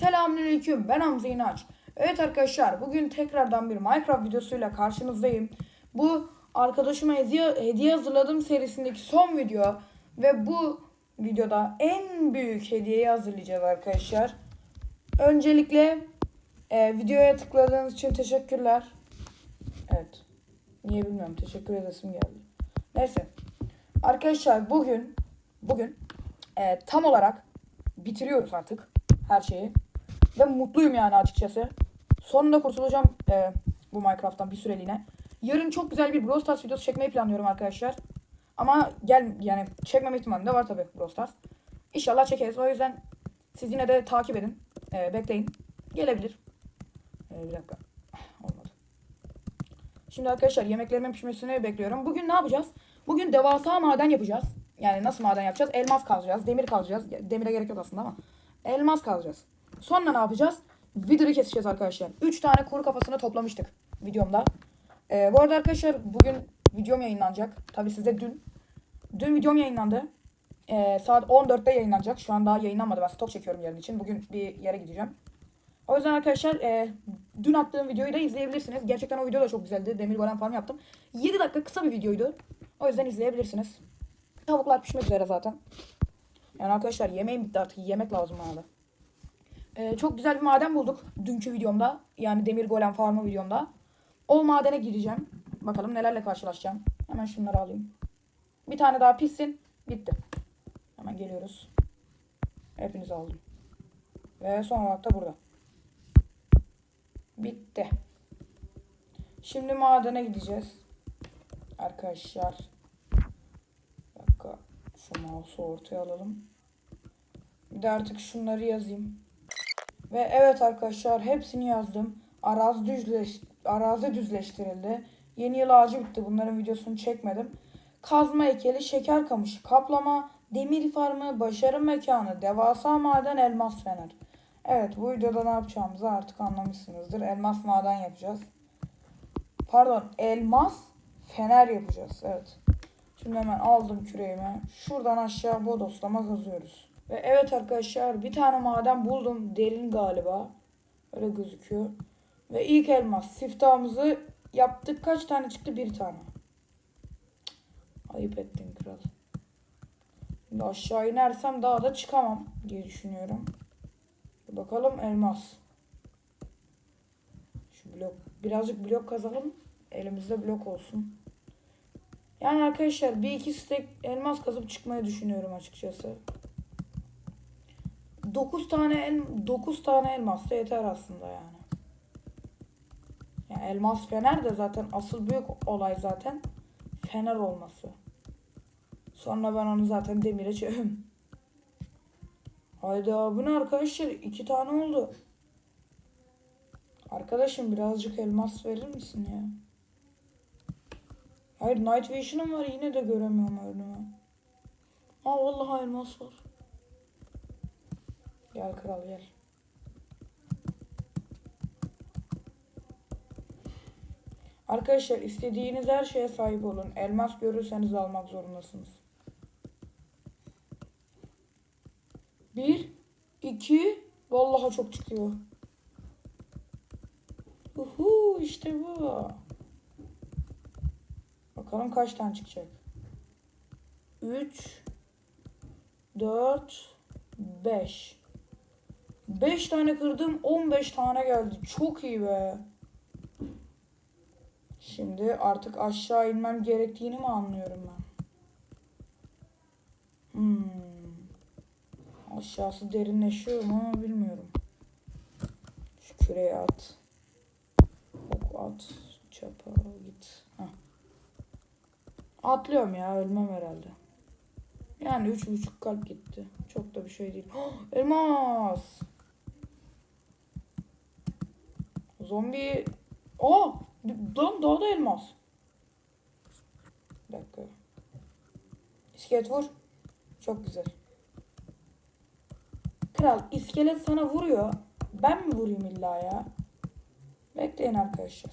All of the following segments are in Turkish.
Selamünaleyküm. Ben Hamza İnanç. Evet arkadaşlar bugün tekrardan bir Minecraft videosuyla karşınızdayım. Bu arkadaşıma hediye hazırladım serisindeki son video ve bu videoda en büyük hediyeyi hazırlayacağız arkadaşlar. Öncelikle e, videoya tıkladığınız için teşekkürler. Evet. Niye bilmiyorum. Teşekkür edesim geldi. Neyse. Arkadaşlar bugün bugün e, tam olarak bitiriyoruz artık her şeyi. Ve mutluyum yani açıkçası. Sonunda kurtulacağım e, bu Minecraft'tan bir süreliğine. Yarın çok güzel bir Brawl Stars videosu çekmeyi planlıyorum arkadaşlar. Ama gel yani çekmeme ihtimali de var tabii Brawl Stars. İnşallah çekeriz. O yüzden siz yine de takip edin. E, bekleyin. Gelebilir. E, bir dakika. Olmadı. Şimdi arkadaşlar yemeklerimin pişmesini bekliyorum. Bugün ne yapacağız? Bugün devasa maden yapacağız. Yani nasıl maden yapacağız? Elmas kazacağız, demir kazacağız. Demire gerek yok aslında ama. Elmas kazacağız. Sonra ne yapacağız? Wither'ı keseceğiz arkadaşlar. 3 tane kuru kafasını toplamıştık videomda. Ee, bu arada arkadaşlar bugün videom yayınlanacak. Tabi sizde dün. Dün videom yayınlandı. Ee, saat 14'te yayınlanacak. Şu an daha yayınlanmadı. Ben stok çekiyorum yarın için. Bugün bir yere gideceğim. O yüzden arkadaşlar e, dün attığım videoyu da izleyebilirsiniz. Gerçekten o video da çok güzeldi. Demir golem farm yaptım. 7 dakika kısa bir videoydu. O yüzden izleyebilirsiniz. Tavuklar pişmek üzere zaten. Yani arkadaşlar yemeğim bitti artık. Yemek lazım bana da. Ee, çok güzel bir maden bulduk dünkü videomda. Yani demir golem farmı videomda. O madene gireceğim. Bakalım nelerle karşılaşacağım. Hemen şunları alayım. Bir tane daha pişsin. Bitti. Hemen geliyoruz. Hepinizi aldım. Ve son olarak da burada. Bitti. Şimdi madene gideceğiz. Arkadaşlar. Bir dakika. Şu mouse'u ortaya alalım. Bir de artık şunları yazayım. Ve evet arkadaşlar hepsini yazdım. Arazi, düzleş, arazi düzleştirildi. Yeni yıl ağacı bitti. Bunların videosunu çekmedim. Kazma heykeli, şeker kamışı, kaplama, demir farmı, başarı mekanı, devasa maden, elmas fener. Evet bu videoda ne yapacağımızı artık anlamışsınızdır. Elmas maden yapacağız. Pardon elmas fener yapacağız. Evet. Şimdi hemen aldım küreğimi. Şuradan aşağı bodoslama kazıyoruz. Ve evet arkadaşlar bir tane maden buldum. Derin galiba. Öyle gözüküyor. Ve ilk elmas. Siftahımızı yaptık. Kaç tane çıktı? Bir tane. Ayıp ettin kral. Şimdi aşağı inersem daha da çıkamam diye düşünüyorum. Bakalım elmas. Şu blok. Birazcık blok kazalım. Elimizde blok olsun. Yani arkadaşlar bir iki stek elmas kazıp çıkmayı düşünüyorum açıkçası. 9 tane el, 9 tane elmas da yeter aslında yani. Yani elmas fener de zaten asıl büyük olay zaten fener olması. Sonra ben onu zaten demire çevim. Hayda bu ne arkadaşlar? iki tane oldu. Arkadaşım birazcık elmas verir misin ya? Hayır Night Vision'ım var yine de göremiyorum önümü. Aa vallahi elmas var. Gel kral gel. Arkadaşlar istediğiniz her şeye sahip olun. Elmas görürseniz almak zorundasınız. Bir, iki, vallahi çok çıkıyor. Uhu işte bu. Bakalım kaç tane çıkacak. 3 4 5 5 tane kırdım 15 tane geldi. Çok iyi be. Şimdi artık aşağı inmem gerektiğini mi anlıyorum ben? Hmm. Aşağısı derinleşiyor mu bilmiyorum. Şu küreği at. Ok at. Çapa git. Heh. Atlıyorum ya ölmem herhalde. Yani üç buçuk kalp gitti. Çok da bir şey değil. Oh, elmas. Zombi. Aa, dan daha da elmas. Bir dakika. İskelet vur. Çok güzel. Kral iskelet sana vuruyor. Ben mi vurayım illa ya? Bekleyin arkadaşlar.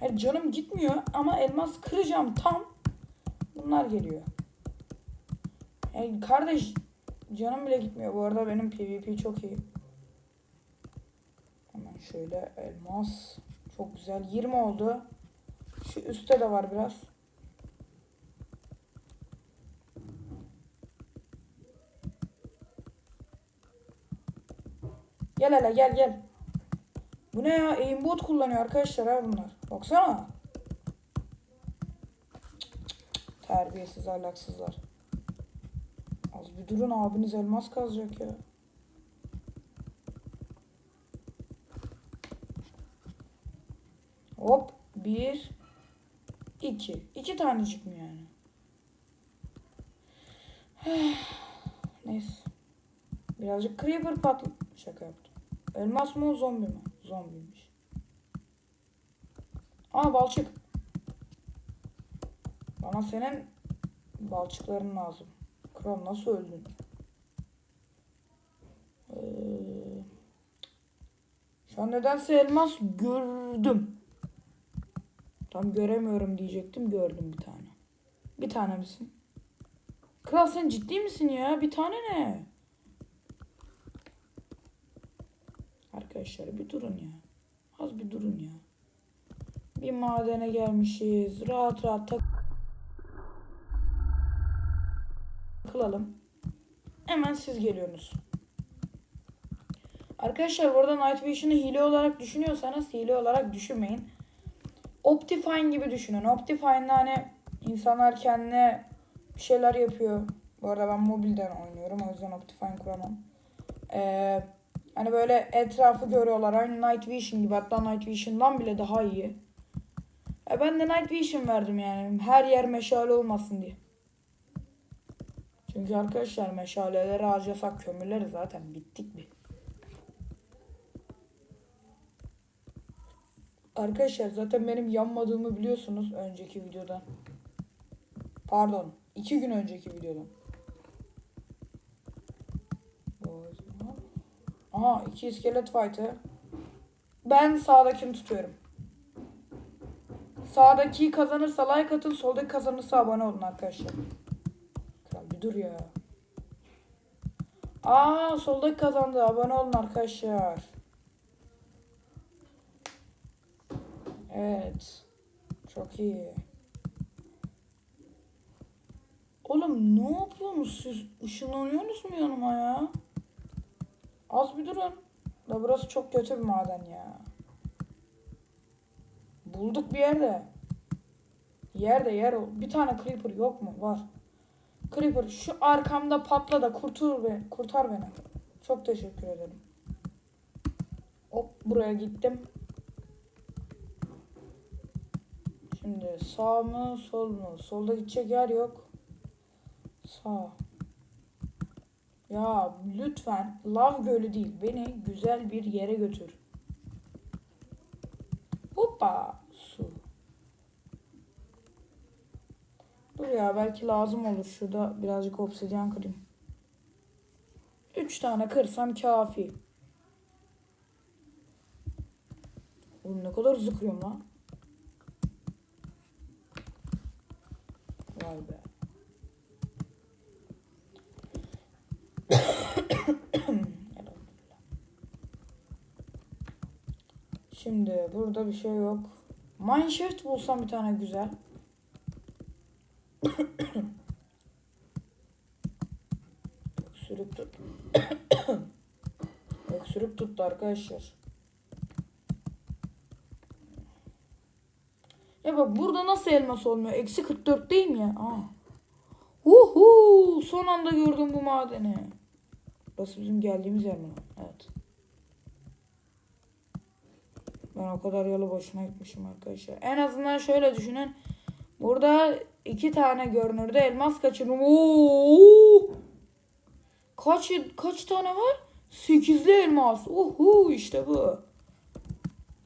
Hayır canım gitmiyor ama elmas kıracağım tam. Bunlar geliyor. Yani kardeş canım bile gitmiyor. Bu arada benim PvP çok iyi. Hemen şöyle elmas. Çok güzel. 20 oldu. Şu üstte de var biraz. Gel hele gel gel. Bu ne ya? Aimbot kullanıyor arkadaşlar ha bunlar. Baksana. Terbiyesiz ahlaksızlar. Az bir durun abiniz elmas kazacak ya. Hop. Bir. iki. İki tanecik mi yani? Neyse. Birazcık creeper patlı. Şaka yaptım. Elmas mı zombi mi? Zombiymiş. Aa balçık. Bana senin balçıkların lazım. Kral nasıl öldün? Ee, şu an nedense elmas gördüm. Tam göremiyorum diyecektim. Gördüm bir tane. Bir tane misin? Kral sen ciddi misin ya? Bir tane ne? Arkadaşlar bir durun ya. Az bir durun ya. Bir madene gelmişiz. Rahat rahat tak takılalım. Hemen siz geliyorsunuz. Arkadaşlar burada Night Vision'ı hile olarak düşünüyorsanız hile olarak düşünmeyin. Optifine gibi düşünün. Optifine'da hani insanlar kendine bir şeyler yapıyor. Bu arada ben mobilden oynuyorum. O yüzden Optifine kuramam. Eee Hani böyle etrafı görüyorlar. Aynı Night Vision gibi. Hatta Night Vision'dan bile daha iyi. E ben de Night Vision verdim yani. Her yer meşale olmasın diye. Çünkü arkadaşlar meşaleleri harcasak kömürleri zaten bittik mi? Arkadaşlar zaten benim yanmadığımı biliyorsunuz önceki videodan. Pardon. iki gün önceki videodan. Aha iki iskelet fight'ı. Ben sağdakini tutuyorum. Sağdaki kazanırsa like atın, soldaki kazanırsa abone olun arkadaşlar. Kral bir dur ya. Aa soldaki kazandı. Abone olun arkadaşlar. Evet. Çok iyi. Oğlum ne yapıyorsunuz siz? Işınlanıyorsunuz mu yanıma ya? Az bir durun. Da burası çok kötü bir maden ya. Bulduk bir yerde. Yerde yer ol. Bir tane creeper yok mu? Var. Creeper şu arkamda patla da kurtar beni. Kurtar beni. Çok teşekkür ederim. Hop buraya gittim. Şimdi sağ mı sol mu? Solda gidecek yer yok. Sağ. Ya lütfen lav gölü değil beni güzel bir yere götür. Hoppa su. Dur ya belki lazım olur. Şurada birazcık obsidyen kırayım. Üç tane kırsam kafi. Oğlum ne kadar hızlı kırıyorum lan. Be. Şimdi burada bir şey yok. Mineshaft bulsam bir tane güzel. Öksürük tut. Öksürük tuttu arkadaşlar. Ya bak burada nasıl elmas olmuyor? Eksi 44 değil mi ya? Aa. Uhu, son anda gördüm bu madeni. Burası bizim geldiğimiz yer mi? Evet. Ben o kadar yolu boşuna gitmişim arkadaşlar. En azından şöyle düşünün. Burada iki tane görünürde elmas kaçırdım. Oo! Kaç kaç tane var? Sekizli elmas. Uhu işte bu.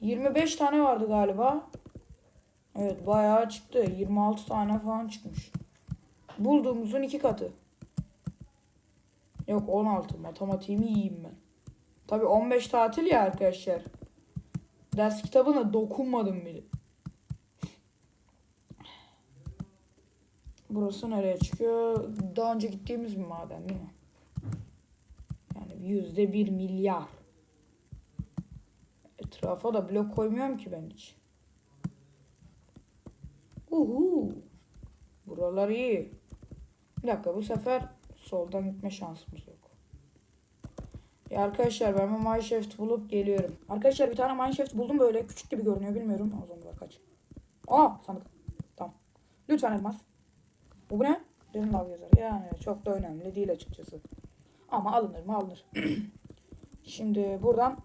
25 tane vardı galiba. Evet bayağı çıktı. 26 tane falan çıkmış. Bulduğumuzun iki katı. Yok 16. Matematiğimi yiyeyim ben. Tabi 15 tatil ya arkadaşlar. Ders kitabına dokunmadım bile. Burası nereye çıkıyor? Daha önce gittiğimiz bir maden değil mi? Yüzde bir milyar. Etrafa da blok koymuyorum ki ben hiç. Uhu. Buralar iyi. Bir dakika bu sefer soldan gitme şansımız yok. Ya arkadaşlar ben bir mineshaft bulup geliyorum. Arkadaşlar bir tane mineshaft buldum böyle küçük gibi görünüyor bilmiyorum. O zaman kaç. Aa sandık. Tamam. Lütfen elmas. Bu ne? Derin lav yazar. Yani çok da önemli değil açıkçası. Ama alınır mı alınır. Şimdi buradan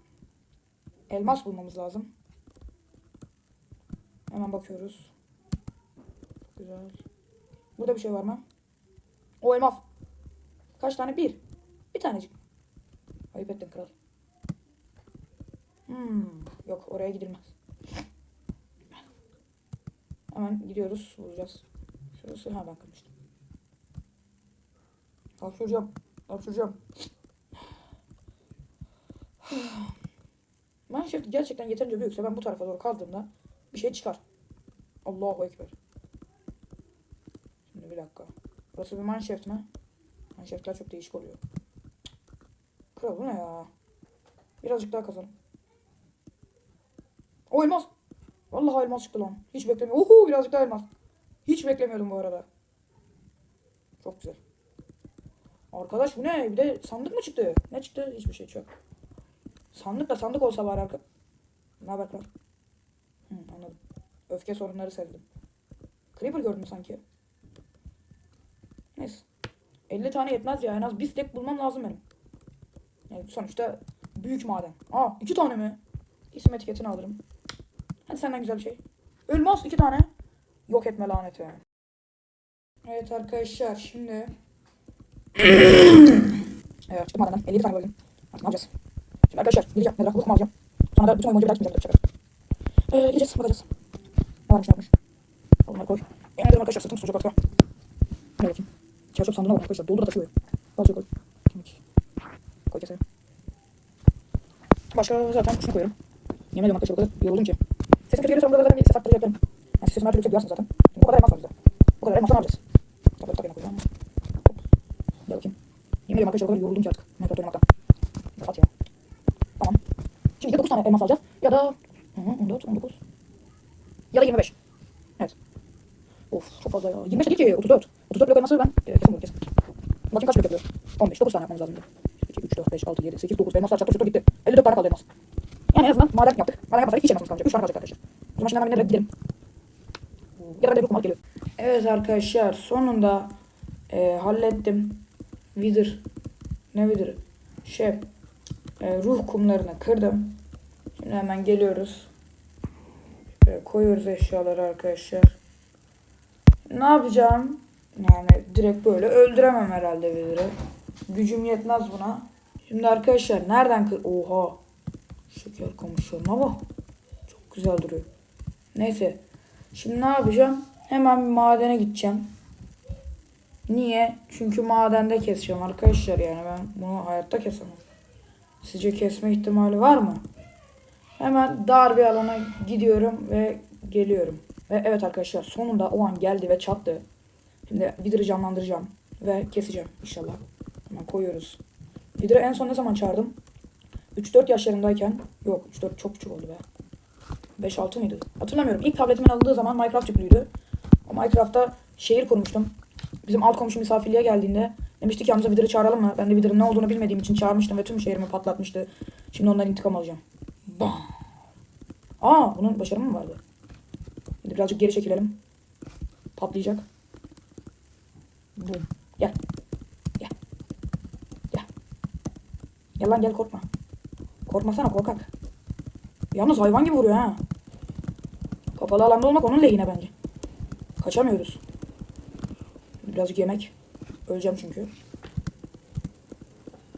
elmas bulmamız lazım. Hemen bakıyoruz. Güzel. Burada bir şey var mı? O elmas. Kaç tane? Bir. Bir tanecik. Ayıp ettin kral. Hmm. Yok oraya gidilmez. Hemen gidiyoruz. Bulacağız. Şurası ha ben kırmıştım. Hapşuracağım. Hapşuracağım. Mineshaft gerçekten yeterince büyükse ben bu tarafa doğru kazdığımda bir şey çıkar. Allahu Ekber. Dakika. Burası bir mineshaft mi? Mineshaftler çok değişik oluyor. Kral bu ne ya? Birazcık daha kazalım. O elmas. Vallahi elmas çıktı lan. Hiç beklemiyordum. Oho birazcık daha elmas. Hiç beklemiyordum bu arada. Çok güzel. Arkadaş bu ne? Bir de sandık mı çıktı? Ne çıktı? Hiçbir şey yok. Sandık da sandık olsa var arka. Ne haber kral? Hı, anladım. Öfke sorunları sevdim. Creeper gördüm sanki. Neyse. 50 tane yetmez ya. En az bir stack bulmam lazım benim. Yani sonuçta büyük maden. Aa iki tane mi? İsim etiketini alırım. Hadi senden güzel bir şey. Elmas iki tane. Yok etme laneti. Evet arkadaşlar şimdi. evet çıktım madenden. 57 tane böldüm. Artık ne yapacağız? Şimdi arkadaşlar gideceğim. Merak bulup alacağım. Sonra da bütün oyun boyunca bir daha çıkmayacağım. Ee, gideceğiz bakacağız. Ne varmış ne yapmış. Onları koy. En ederim arkadaşlar sırtım tutacak artık. Ne bakayım. Çarşaf sandığına bak arkadaşlar. Doldur da taşıyor. Balçaya koy. Kemik. Koy keseye. Başka zaten şunu koyuyorum. Yemin ediyorum arkadaşlar o kadar yoruldum ki. Sesim kötü gelirse onda da zaten bir ses arttıracaklarım. Yani siz sesim her türlü yüksek duyarsınız zaten. Şimdi bu kadar elmas var bizde. Bu kadar elmasla ne yapacağız? Tabii tabii koyacağım. Hop. Gel bakayım. Yemin ediyorum arkadaşlar o kadar yoruldum ki artık. Minecraft oynamaktan. At ya. Tamam. Şimdi ya 9 tane elmas alacağız ya da Hı hı, 14, 19 ya da 25. Evet. Of çok fazla ya. 25 değil ki 34. 34 blok elması ben e, kesin bunu kesin. Bakayım kaç blok yapıyor. 15, 9 tane yapmamız lazım. 2, 3, 4, 5, 6, 7, 8, 9 elmaslar çarptı gitti. 54 tane kaldı elmas. Yani en azından maden yaptık. Maden yapmasak hiç elmasımız kalmayacak. 3 tane kalacak arkadaşlar. O zaman şimdi hemen nereye gidelim. Ya da bir geliyor. Evet arkadaşlar sonunda e, hallettim. Wither. Ne Wither? Şey e, ruh kumlarını kırdım. Şimdi hemen geliyoruz. Şöyle koyuyoruz eşyaları arkadaşlar. Ne yapacağım? Yani direkt böyle öldüremem herhalde Wither'ı. Gücüm yetmez buna. Şimdi arkadaşlar nereden kır... Oha. Şeker kamışlarına bak. Çok güzel duruyor. Neyse. Şimdi ne yapacağım? Hemen bir madene gideceğim. Niye? Çünkü madende keseceğim arkadaşlar yani ben bunu hayatta kesemem. Sizce kesme ihtimali var mı? Hemen dar bir alana gidiyorum ve geliyorum. Ve evet arkadaşlar sonunda o an geldi ve çattı. Şimdi Wither'ı canlandıracağım ve keseceğim inşallah. Hemen koyuyoruz. Wither'ı en son ne zaman çağırdım? 3-4 yaşlarındayken. Yok 3-4 çok küçük oldu be. 5-6 mıydı? Hatırlamıyorum. İlk tabletimin alındığı zaman Minecraft yüklüydü. O Minecraft'ta şehir kurmuştum. Bizim alt komşu misafirliğe geldiğinde demiştik ki Hamza Wither'ı çağıralım mı? Ben de Wither'ın ne olduğunu bilmediğim için çağırmıştım ve tüm şehrimi patlatmıştı. Şimdi ondan intikam alacağım. Bam. Aa bunun başarımı mı vardı? Şimdi birazcık geri çekilelim. Patlayacak. Bum. Gel. Gel. Gel. Gel lan gel korkma. Korkmasana korkak. Yalnız hayvan gibi vuruyor ha. Kapalı alanda olmak onun lehine bence. Kaçamıyoruz. Birazcık yemek. Öleceğim çünkü.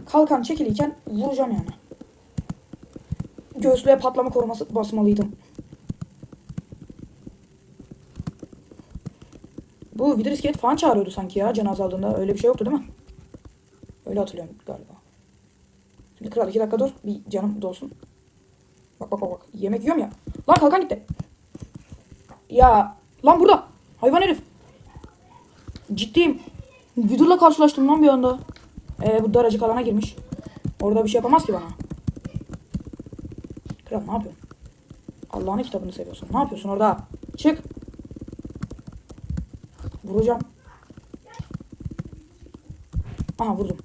Kalkan çekiliyken vuracağım yani. Göğüslüğe patlama koruması basmalıydım. Bu Wither iskelet falan çağırıyordu sanki ya can azaldığında. Öyle bir şey yoktu değil mi? Öyle hatırlıyorum galiba. Şimdi kral iki dakika dur. Bir canım dolsun. Bak bak bak bak. Yemek yiyorum ya. Lan kalkan gitti. Ya lan burada. Hayvan herif. Ciddiyim. Wither'la karşılaştım lan bir anda. Ee, bu daracık alana girmiş. Orada bir şey yapamaz ki bana. Kral ne yapıyorsun? Allah'ın kitabını seviyorsun. Ne yapıyorsun orada? Çık. Vuracağım. Aha vurdum.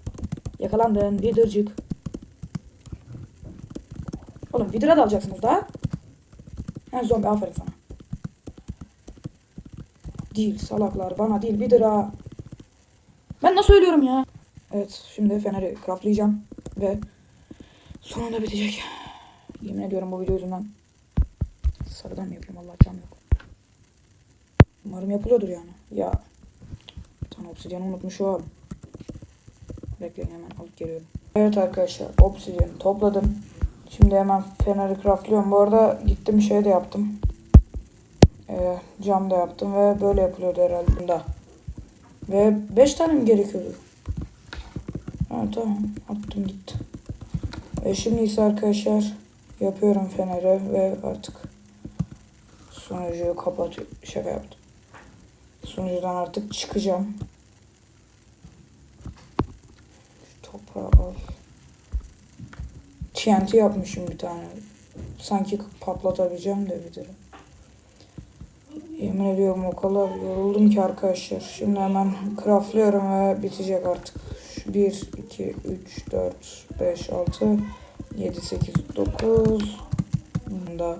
Yakalandın Wither'cık. Oğlum Wither'a da alacaksınız daha. Ha zombi aferin sana. Değil salaklar bana değil Wither'a. Ben nasıl ölüyorum ya? Evet şimdi feneri craftlayacağım ve sonunda bitecek. Yemin ediyorum bu video yüzünden sarıdan mı yapayım Allah can yok. Umarım yapılıyordur yani. Ya bir tane obsidyen unutmuşum. Bekleyin hemen alıp geliyorum. Evet arkadaşlar obsidyen topladım. Şimdi hemen feneri craftlıyorum. Bu arada gittim şey de yaptım. Ee, cam da yaptım ve böyle yapılıyordu herhalde bunda. Ve 5 tane mi gerekiyordu? Ha tamam attım gitti. E şimdi ise arkadaşlar yapıyorum feneri ve artık sunucuyu kapatıyorum. Şaka yaptım. Sunucudan artık çıkacağım. Şu Toprağı al. TNT yapmışım bir tane. Sanki patlatabileceğim de bilirim. Yemin ediyorum o kadar yoruldum ki arkadaşlar. Şimdi hemen craftlıyorum ve bitecek artık. 1, 2, 3, 4, 5, 6, 7, 8, 9. Bunda.